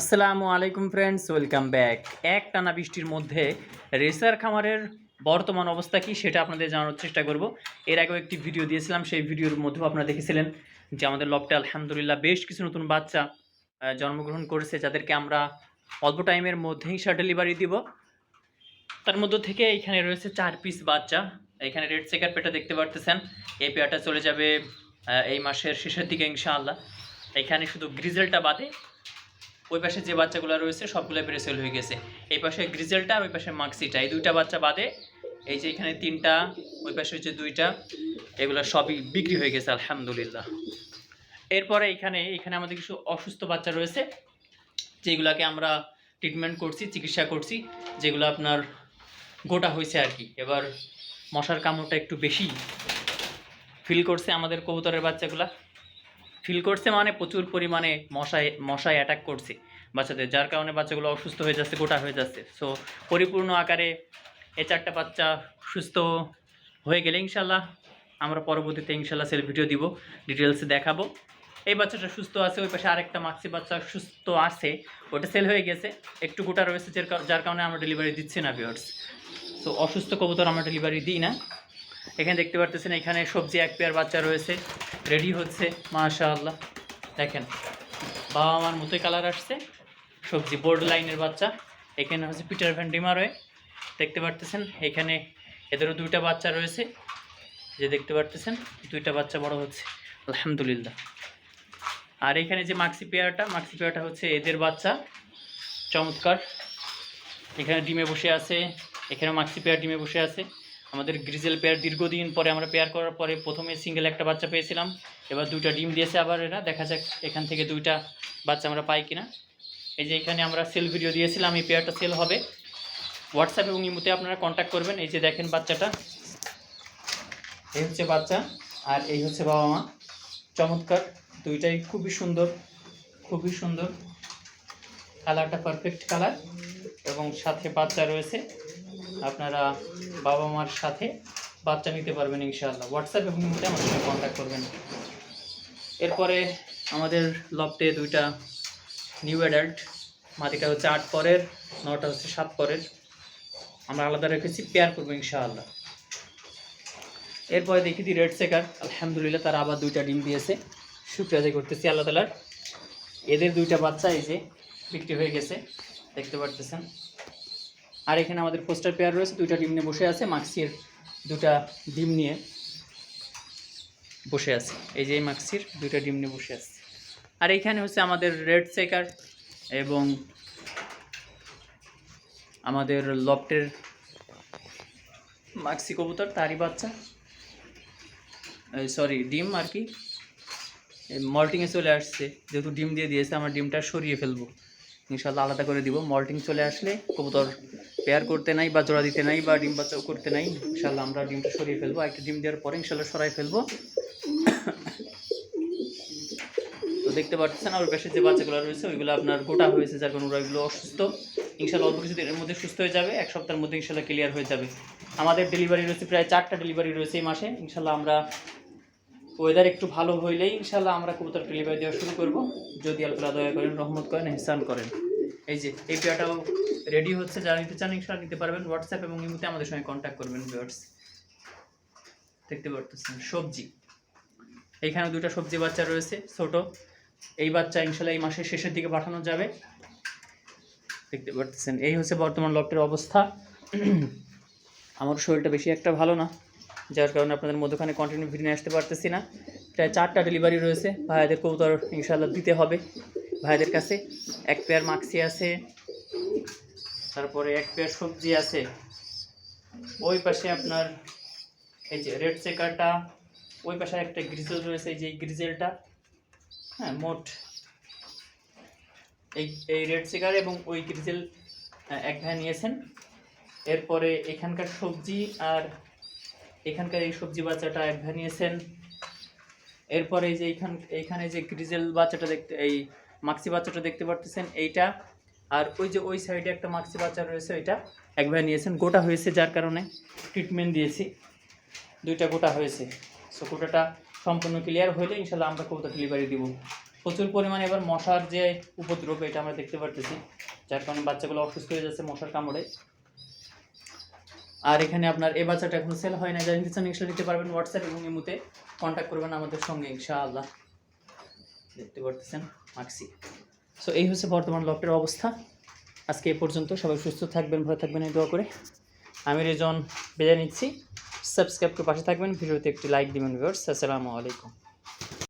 আসসালামু আলাইকুম friends welcome back এক টানা বৃষ্টির মধ্যে রেসার খামারের বর্তমান অবস্থা কি সেটা আপনাদের জানানোর চেষ্টা করব। এর আগেও একটি ভিডিও দিয়েছিলাম, সেই ভিডিওর মধ্যেও আপনারা দেখেছিলেন যে আমাদের লপটে আলহামদুলিল্লাহ বেশ কিছু নতুন বাচ্চা জন্মগ্রহণ করেছে, যাদেরকে আমরা অল্প টাইমের মধ্যেই সার ডেলিভারি দিব। তার মধ্যে থেকে এখানে রয়েছে চার পিস বাচ্চা। এখানে রেড চেকার পেটা দেখতে পারতেছেন। এই পেয়ারটা চলে যাবে এই মাসের শেষের দিকে ইনশাআল্লাহ। এখানে শুধু গ্রিজেলটা বাদে ওই পাশে যে বাচ্চাগুলো রয়েছে সবগুলো বেড়ে সেল হয়ে গেছে। এই পাশে গ্রিজেলটা ওই পাশে মাক্সিটা এই দুইটা বাচ্চা বাদে এই যে এখানে তিনটা, ওই পাশে হচ্ছে দুইটা, এগুলো সবই বিক্রি হয়ে গেছে, আলহামদুলিল্লাহ। এরপরে এখানে এখানে আমাদের কিছু অসুস্থ বাচ্চা রয়েছে, যেগুলোকে আমরা ট্রিটমেন্ট করছি, চিকিৎসা করছি, যেগুলো আপনার গোটা হয়েছে আর কি। এবার মশার কামড়টা একটু বেশি ফিল করছে আমাদের কবুতরের বাচ্চাগুলা। ফিল করছে মানে প্রচুর পরিমাণে মশায় মশায় অ্যাটাক করছে বাচ্চাদের, যার কারণে বাচ্চাগুলো অসুস্থ হয়ে যাচ্ছে, গোটা হয়ে যাচ্ছে। সো পরিপূর্ণ আকারে এ চারটা বাচ্চা সুস্থ হয়ে গেলে ইনশাল্লাহ আমরা পরবর্তীতে ইনশাল্লাহ সেল ভিডিও দিব ডিটেলসে দেখাবো। এই বাচ্চাটা সুস্থ আছে, ওই পাশে আরেকটা মাক্সি বাচ্চা সুস্থ আছে, ওটা সেল হয়ে গেছে। একটু গোটা রয়েছে, যার কারণে আমরা ডেলিভারি দিচ্ছি না ভিওর্স তো অসুস্থ কবুতর আমরা ডেলিভারি দিই না। এখানে দেখতে পারতেছেন, এখানে সবজি এক পেয়ার বাচ্চা রয়েছে রেডি হচ্ছে, মাশাআল্লাহ। দেখেন বাবা মার মতোই কালার আসছে, সবজি বোর্ড লাইনের বাচ্চা, এখানে হচ্ছে পিটার ভ্যান ডিমারয়ে দেখতে পারতেছেন, এখানে এদেরও দুইটা বাচ্চা রয়েছে যে দেখতে পারতেছেন, দুইটা বাচ্চা বড় হচ্ছে, আলহামদুলিল্লাহ। আর এখানে যে মাক্সি পেয়ারটা মাক্সি পেয়ারটা হচ্ছে এদের বাচ্চা, চমৎকার। এখানে ডিমে বসে আছে, এখানে মাক্সি পেয়ার ডিমে বসে আছে। আমাদের গ্রিজেল পেয়ার দীর্ঘদিন পরে আমরা পেয়ার করার পরে প্রথমে সিঙ্গেল একটা বাচ্চা পেয়েছিলাম। এবার দুইটা ডিম দিয়েছে আবার এরা। দেখা যাক এখান থেকে দুইটা বাচ্চা আমরা পাই কিনা। এই যে এখানে আমরা সেল ভিডিও দিয়েছিলাম, এই পেয়ারটা সেল হবে। হোয়াটসঅ্যাপ এবং ইমুতে আপনারা কন্ট্যাক্ট করবেন। এই যে দেখেন বাচ্চাটা। এই হচ্ছে বাচ্চা আর এই হচ্ছে বাবা মা। চমৎকার। দুইটাই খুবই সুন্দর খুবই সুন্দর। কালারটা পারফেক্ট কালার এবং সাথে বাচ্চা রয়েছে। আপনারা বাবা মার সাথে বাচ্চা নিতে পারবেন ইনশাআল্লাহ। হোয়াটসঅ্যাপ এবং ইমোতে আমার সঙ্গে কন্ট্যাক্ট করবেন। এরপরে আমাদের লফটে দুইটা নিউ অ্যাডাল্ট মাটিটা হচ্ছে আট পরের, নটা হচ্ছে সাত পরের। আমরা আলাদা রেখেছি পেয়ার করব ইনশাআল্লাহ। এরপরে দেখি দিই রেড সেকার আলহামদুলিল্লাহ তারা আবার দুইটা ডিম দিয়েছে। শুক্রিয়া আদায় করতেছি, আল্লাহ তালার এদের দুইটা বাচ্চা এই যে বিক্রি হয়ে গেছে, দেখতে পারতেছেন। আর এখানে আমাদের পোস্টার পেয়ার রয়েছে, দুইটা ডিম নিয়ে বসে আছে, মাক্সির দুটা ডিম নিয়ে বসে আছে। এই যে মাক্সির দুইটা ডিম নিয়ে বসে আছে। আর এইখানে হচ্ছে আমাদের রেড সেকার এবং আমাদের লফটের মাক্সি কবুতর, তারই বাচ্চা। সরি ডিম আর কি। মল্টিংয়ে চলে আসছে, যেহেতু ডিম দিয়ে দিয়েছে, আমরা ডিমটা সরিয়ে ফেলব। ইনশাল্লাহ আলাদা করে দিব। মল্টিং চলে আসলে কবুতর পেয়ার করতে নাই বা জোড়া দিতে নাই বা ডিম বাচ্চা করতে নাই ইনশাল্লাহ আমরা ডিমটা সরিয়ে ফেলব। একটা ডিম দেওয়ার পরে ইনশাল্লাহ সরাই ফেলব। তো দেখতে পাচ্ছেন আর পাশে যে বাচ্চাগুলো রয়েছে, ওইগুলো আপনার গোটা হয়েছে, যার কারণে ওরা ওইগুলো অসুস্থ। ইনশাল্লাহ অল্প কিছু দিনের মধ্যে সুস্থ হয়ে যাবে, এক সপ্তাহের মধ্যে ইনশাল্লাহ ক্লিয়ার হয়ে যাবে। আমাদের ডেলিভারি রয়েছে, প্রায় চারটা ডেলিভারি রয়েছে এই মাসে। ইনশাল্লাহ আমরা ওয়েদার একটু ভালো হইলেই ইনশাল্লাহ আমরা কবুতর ডেলিভারি দেওয়া শুরু করব। যদি আল্লাহ দয়া করেন, রহমত করেন হেসান করেন। এই যে, এই পেয়ারটাও রেডি হচ্ছে। যারা নিতে চান ইনশাল্লাহ নিতে পারবেন। হোয়াটসঅ্যাপ এবং ইমুতে আমাদের সঙ্গে কন্ট্যাক্ট করবেন ভিউয়ার্স দেখতে পারতেছেন, সবজি। এইখানে দুটো সবজি বাচ্চা রয়েছে, ছোট। এই বাচ্চা ইনশাল্লাহ এই মাসের শেষের দিকে পাঠানো যাবে। দেখতে পারতেছেন, এই হচ্ছে বর্তমান লকটের অবস্থা। আমার শরীরটা বেশি একটা ভালো না। যার কারণে আপনাদের মধ্যখানে কন্টিনিউ ভিডিও নিয়ে আসতে পারতেছি না। প্রায় চারটা ডেলিভারি রয়েছে। ভাইয়াদের কবুতর ইনশাল্লাহ দিতে হবে ভাইয়াদের কাছে। এক পেয়ার মাক্সি আছে তারপরে এক পেয়ার সবজি আছে। ওই পাশে আপনার এই যে রেড চেকারটা ওই পাশে একটা গ্রিজেল রয়েছে এই যে গ্রিজেলটা হ্যাঁ মোট এই এই রেড চেকার এবং ওই গ্রিজেল আহ, এক ভাই নিয়েছেন। এরপরে এখানকার সবজি আর এখানকার এই সবজি বাচ্চাটা এক ভাই নিয়েছেন এরপরে যে এইখান, এইখানে যে গ্রিজেল বাচ্চাটা দেখতে, এই মাক্সি বাচ্চাটা দেখতে পারতেছেন, এইটা। আর ওই যে ওই সাইডে একটা মাক্সি বাচ্চা রয়েছে ওইটা এক ভাই নিয়েছেন গোটা হয়েছে যার কারণে ট্রিটমেন্ট দিয়েছি। দুইটা গোটা হয়েছে। সো গোটাটা সম্পূর্ণ ক্লিয়ার হইলে ইনশাল্লাহ আমরা কবুতর ডেলিভারি দিব। প্রচুর পরিমাণে এবার মশার যে উপদ্রব, এটা আমরা দেখতে পারতেছি। যার কারণে বাচ্চাগুলো অসুস্থ হয়ে যাচ্ছে মশার কামড়ে। আর এখানে আপনার এই বাচ্চাটা এখন সেল হয় না যারা নিতে এক্সট্রা নিতে পারবেন হোয়াটসঅ্যাপ এবং ইমুতে কন্ট্যাক্ট করবেন আমাদের সঙ্গে, ইনশাআল্লাহ। দেখতে পারতেছেন মাক্সি সো এই হচ্ছে বর্তমান লকটের অবস্থা। আজকে এ পর্যন্ত সবাই সুস্থ থাকবেন, ভালো থাকবেন, এই দোয়া করে। আমি রেজন বিদায় নিচ্ছি। সাবস্ক্রাইব করে পাশে থাকবেন। ভিডিওতে একটি লাইক দিবেন ভিউয়ার্স আসসালামু আলাইকুম।